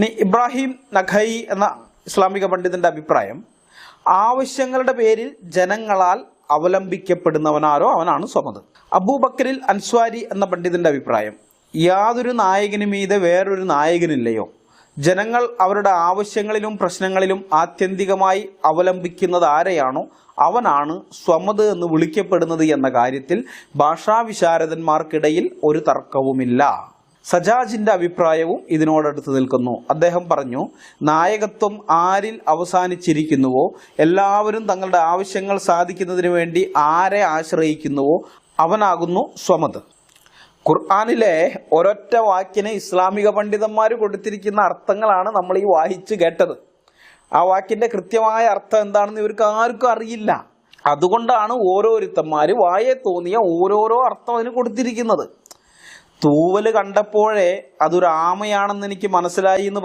ഇനി ഇബ്രാഹിം നഖൈ എന്ന ഇസ്ലാമിക പണ്ഡിതന്റെ അഭിപ്രായം ആവശ്യങ്ങളുടെ പേരിൽ ജനങ്ങളാൽ അവലംബിക്കപ്പെടുന്നവനാരോ അവനാണ് സ്വമത്. അബൂബക്കരിൽ അൻസ്വാരി എന്ന പണ്ഡിതന്റെ അഭിപ്രായം യാതൊരു നായകനു മീതെ വേറൊരു നായകനില്ലയോ? ജനങ്ങൾ അവരുടെ ആവശ്യങ്ങളിലും പ്രശ്നങ്ങളിലും ആത്യന്തികമായി അവലംബിക്കുന്നത് ആരെയാണോ അവനാണ് സ്വമത് എന്ന് വിളിക്കപ്പെടുന്നത് എന്ന കാര്യത്തിൽ ഭാഷാവിശാരദന്മാർക്കിടയിൽ ഒരു തർക്കവുമില്ല. സജാജിന്റെ അഭിപ്രായവും ഇതിനോടടുത്ത് നിൽക്കുന്നു. അദ്ദേഹം പറഞ്ഞു നായകത്വം ആരിൽ അവസാനിച്ചിരിക്കുന്നുവോ? എല്ലാവരും തങ്ങളുടെ ആവശ്യങ്ങൾ സാധിക്കുന്നതിന് വേണ്ടി ആരെ ആശ്രയിക്കുന്നുവോ? അവനാകുന്നു സ്വമത്. ഖുർആാനിലെ ഒരൊറ്റ വാക്കിന് ഇസ്ലാമിക പണ്ഡിതന്മാർ കൊടുത്തിരിക്കുന്ന അർത്ഥങ്ങളാണ് നമ്മൾ ഈ വായിച്ച് കേട്ടത്. ആ വാക്കിന്റെ കൃത്യമായ അർത്ഥം എന്താണെന്ന് ഇവർക്ക് ആർക്കും അറിയില്ല. അതുകൊണ്ടാണ് ഓരോരുത്തന്മാർ വായെ തോന്നിയ ഓരോരോ അർത്ഥം അതിന് കൊടുത്തിരിക്കുന്നത്. തൂവൽ കണ്ടപ്പോഴേ അതൊരു ആമയാണെന്ന് എനിക്ക് മനസ്സിലായി എന്ന്